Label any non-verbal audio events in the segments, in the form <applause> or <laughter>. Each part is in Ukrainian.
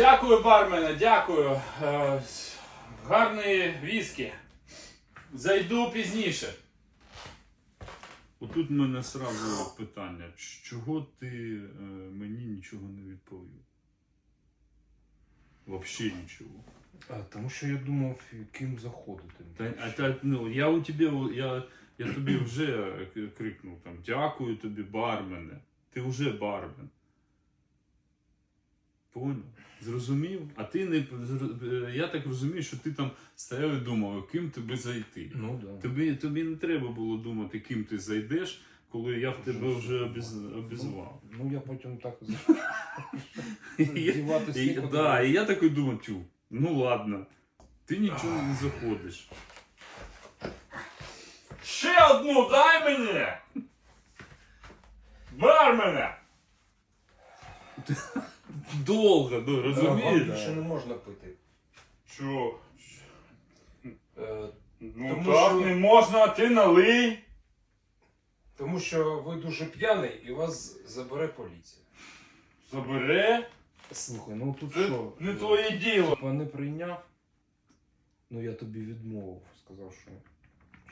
Дякую, бармене, дякую. Е, гарної віскі. Зайду пізніше. Отут в мене сразу питання. Чого ти е, мені нічого не відповів? Вообще нічого. А, тому що я думав, ким заходити. Та, а, та, ну, я у тебе, я, я тобі вже крикнув там, дякую тобі, бармене. Ти вже бармен. Поняв? Зрозумів? А ти не е, я так розумію, що ти там стояв і думав, ким тобі зайти. Ну да. Тобі, тобі не треба було думати, ким ти зайдеш, коли я в тебе вже обіз, обізвав. Ну, ну я потім так. <laughs> І, да, і я такий думаю, тю, ну ладно, ти нічого не заходиш. Ще одну дай мені! Бармене! <laughs> Довго, ну, Вам розумієш? більше не можна пити. Що? Е, Ну Тому так що- не можна, а ти налий. Тому що ви дуже п'яний і вас забере поліція. Забере. Слухай, ну тут Це що? не твоє діло. Типа не прийняв. Ну я тобі відмовив, сказав, що,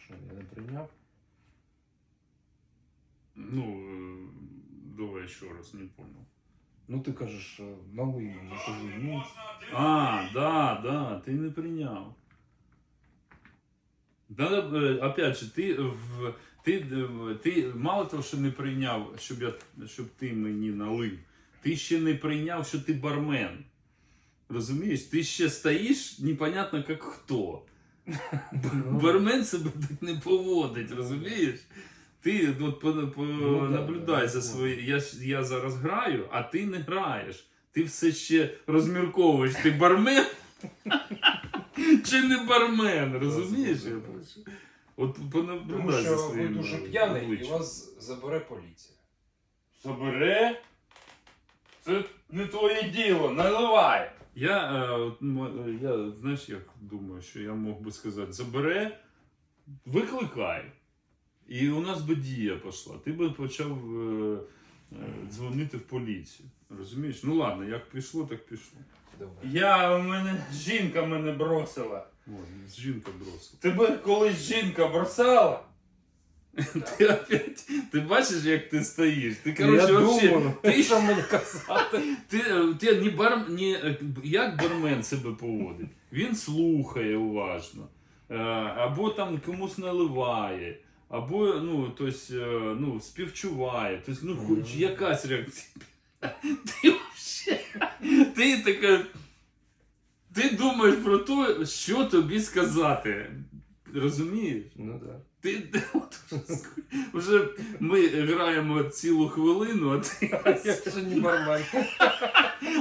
що я не прийняв. Ну, е, давай ще раз, не понял. Ну ти кажеш, налий, я кажу, ні. А, да, да, ти не прийняв. Да, е, опять же, ти в. Ти, е, ти мало того, що не прийняв, щоб, я, щоб ти мені налив, ти ще не прийняв, що ти бармен. Розумієш? Ти ще стоїш, непонятно як хто. Ну, <laughs> Бармен себе так не поводить, розумієш? Ти от по, по, Ну, наблюдай да, за я свої. Я, я зараз граю, а ти не граєш. Ти все ще розмірковуєш, ти бармен чи не бармен, розумієш? я прошу? От Тому понаблюдай за що ви дуже п'яний і обличчям. вас забере поліція. Забере. Це не твоє діло, наливай. Я, е, е, я знаєш, як думаю, що я мог би сказати, забере, викликай. І у нас би дія пішла. Ти би почав е, е, дзвонити в поліцію. Розумієш? Ну ладно, як пішло, так пішло. Добре. Я у мене жінка мене бросила. О, жінка бросила. Тебе колись жінка бросала? Ти опять, ти бачиш, як ти стоїш? Ти, коротше, я вообще, думаю, ти, що мені казати? ти, ти не бар, не, е, як бармен себе поводить? Він слухає уважно, е, або там комусь наливає, або ну, тось, е, ну, співчуває. Тобто, ну, хоч якась реакція. <laughs> Ти вообще, ти така. Ти думаєш про те, що тобі сказати. Розумієш? Ну так. Ти <laughs> ти от вже ми граємо цілу хвилину, а ти, <laughs> Я ще не бармен.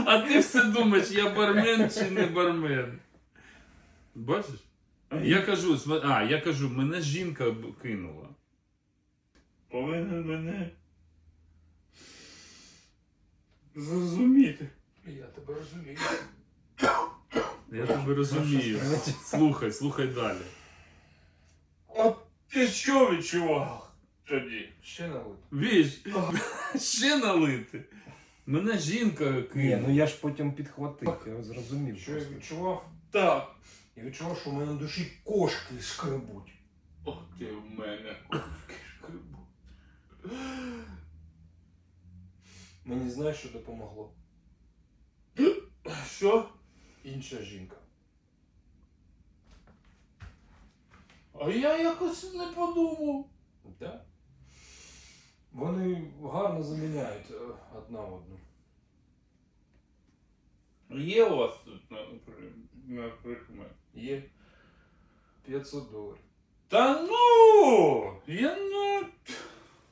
а ти все думаєш, я бармен чи не бармен. Бачиш? Я кажу, а, я кажу, мене жінка кинула. Повинен мене. Зрозуміти. Я тебе розумію. Я тебе розумію. Слухай, слухай далі. А ти що відчував тоді? Ще налити. Віж, <laughs> ще налити. Мене жінка Ні, кинула. ну я ж потім підхватив, я зрозумів. Що я відчував? Так. Я відчував, що в мене на душі кошки шкребуть. Ох ти в мене кошки шкребуть. Мені знаєш, що допомогло? Що? Інша жінка. А я якось не подумав. Да? Вони гарно заміняють е, одна одну. Є у вас тут на, на прикмет? Є 500 доларів. Та ну! Я не...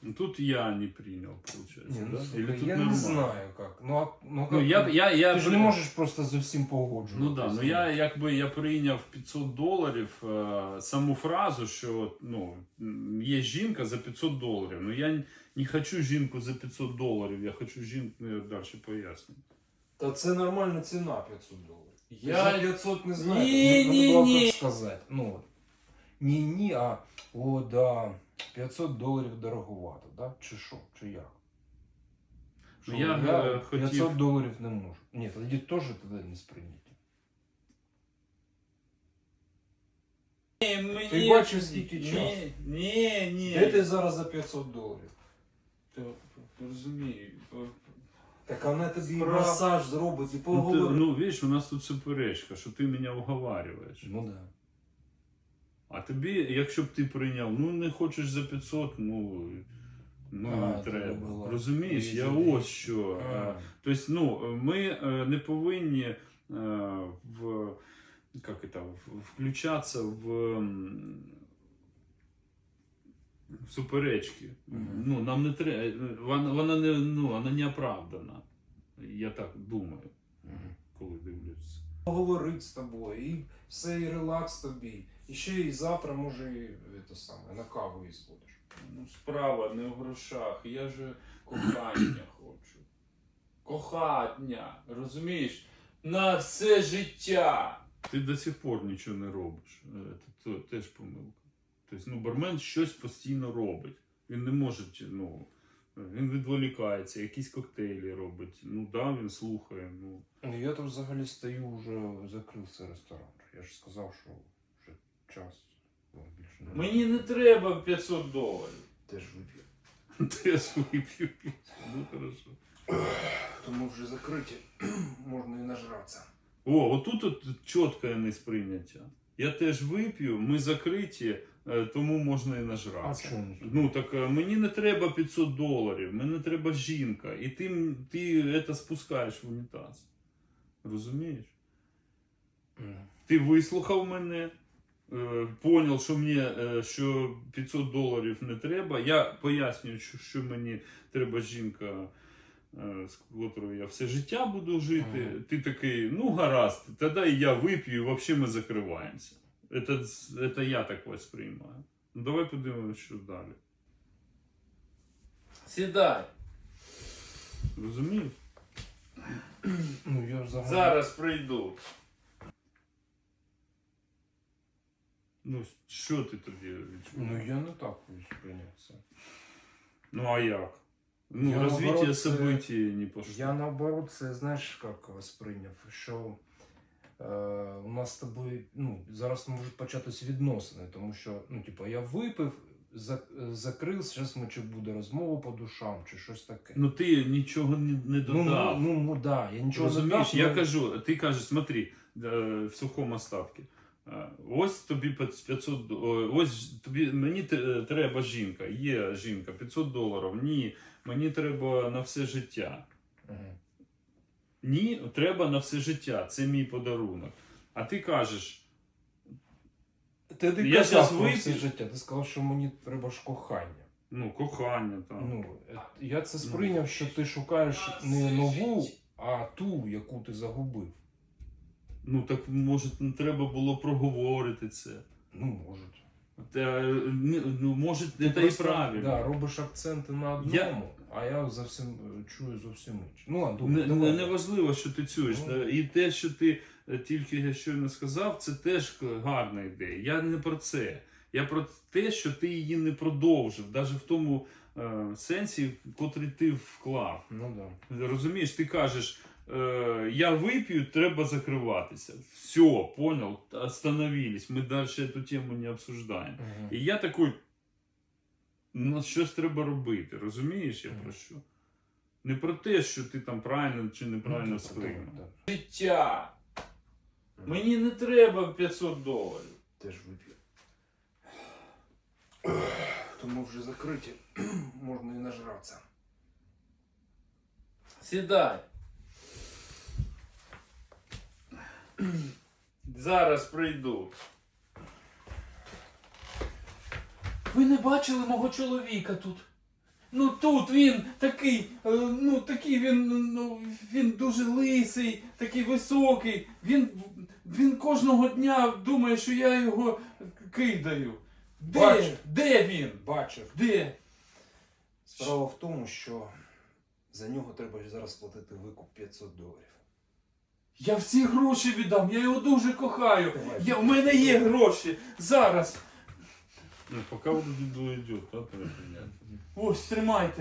Ну, Тут я не прийняв, виходить. Ні, ну, да? слухай, Или тут я нормально? не знаю як. Ну, а, ну, Ну, як? я, я, я, Ти ж не можеш просто з усім погоджуватися. Ну да, ну я якби я прийняв 500 доларів е, саму фразу, що ну м, є жінка за 500 доларів. Ну я не хочу жінку за 500 доларів, я хочу жінку ну, я далі поясню. Та це нормальна ціна 500 доларів. Я- Я 500 не знаю. Ні, ні, ні. сказати. Ну, ні, ні, а о, да, 500 доларів дороговато, да? Чи що? Чи як? Що, Я, я, е, хотів- 500 доларів не можу. Ні, тоді теж тоді не сприйняті. Ні, мені... Ти бачив, скільки ні, часу? Ні, ні. Де ти зараз за 500 доларів? Та, Розумію. Так вона тобі і Справа- масаж зробить і Ну, ти, поговорить. ну, видиш, у нас тут суперечка, що ти мене уговарюєш. Ну да. А тобі, якщо б ти прийняв, ну не хочеш за 500, ну, ну А, не треба. Розумієш, я Різні ось речі. що. А. Тобто, ну, ми е, не повинні е, в, как это, в- включатися в, м, в суперечки. Ну, нам не треба, вона, вона не, ну, вона не оправдана. Я так думаю, коли дивлюся. Поговорить з тобою, і все, і релакс тобі. І ще і завтра, може, і це саме, на каву і сходиш. Ну, справа не в грошах. Я же кохання <coughs> хочу. Кохання, розумієш? На все життя. Ти до сих пор нічого не робиш. Е, Це теж помилка. Тобто, ну, бармен щось постійно робить. Він не може, ну, він відволікається, якісь коктейлі робить. Ну да, він слухає. Ну. Ну, я тут взагалі стою, вже закрився ресторан. Я ж сказав, що вже час ну, більше не Мені не треба 500 доларів. теж вип'ю. <laughs> Теж вип'ю. Ну хорошо. Тому вже закриті, <clears throat> можна і нажратися. О, отут от чітке несприйняття. Я теж вип'ю, ми закриті, е, тому можна і А чому? Ну так е, мені не треба 500 доларів, мені треба жінка. І ти, ти це спускаєш в унітаз. Розумієш? Мгм. Ти вислухав мене, е, поняв, що мені що 500 доларів не треба. Я пояснюю, що, мені треба жінка, з котрою я все життя буду жити. Ага. Ти такий, ну гаразд, тоді і я вип'ю, і взагалі ми закриваємося. Це, це я так восприймаю. Ну давай подивимося, що далі. Сідай. Розумієш? Ну, я взагалі... Зараз прийду. Ну, що ти тоді відчуваєш? Ну, я не так сприйняв це. Ну а як? Ну, Я, развитие наоборот, событий не пошло. Я наоборот, це знаєш, як сприйняв, що е, у нас з тобою ну, зараз можуть початися відносини, тому що, ну, типу, я випив, за, закрив, зараз ми чи буде розмова по душам, чи щось таке. Ну ти нічого не, не ну, додав. ну, ну, да, я нічого Розумієш, не я дав, кажу, ти кажеш, смотри, е, в сухому остатку. Е, Ось тобі 500, до- ось тобі мені треба жінка. Є жінка, 500 доларів. Ні, мені треба на все життя. Ні, треба на все життя. Це мій подарунок. А ти кажеш, Ти не Я казав про все життя, ти сказав, що мені треба ж кохання. ну, кохання там. Ну, е, я це сприйняв, що ти шукаєш не нову, а ту, яку ти загубив. Ну так може не треба було проговорити це. Ну, можуть. Ну, може, це і просто, правильно. Да, робиш акценти на одному, Я- а я зовсім е, чую зовсім інше. Ну, ладно, Не, давай. не, не важливо, що ти чуєш. Ну. І те, що ти е, тільки щойно сказав, це теж гарна ідея. Я не про це. Я про те, що ти її не продовжив, навіть в тому е, сенсі, котрий ти вклав. Ну да. Розумієш, ти кажеш, е, я вип'ю, треба закриватися. Все, понял, остановились. Ми далі цю тему не обсуждаємо. Мгм. І я такий, ну щось треба робити, розумієш я Мгм. про що? Не про те, що ти там правильно чи неправильно Ну, сприйняв. да. Життя. Мгм. Мені не треба 500 доларів. Теж вип'ю. Тому вже закриті, <clears throat> можна і нажратися. Сідай. <clears throat> Зараз прийду. Ви не бачили мого чоловіка тут? Ну тут він такий, е, ну такий він, ну він дуже лисий, такий високий. Він, він кожного дня думає, що я його кидаю. Де? Бачив. Де він? Бачив. Де? Справа в тому, що за нього треба зараз платити викуп 500 доларів. Я всі гроші віддам, я його дуже кохаю. Я, в мене є гроші. Зараз. Ну, поки воно йде, так, Мгм. Ось, тримайте.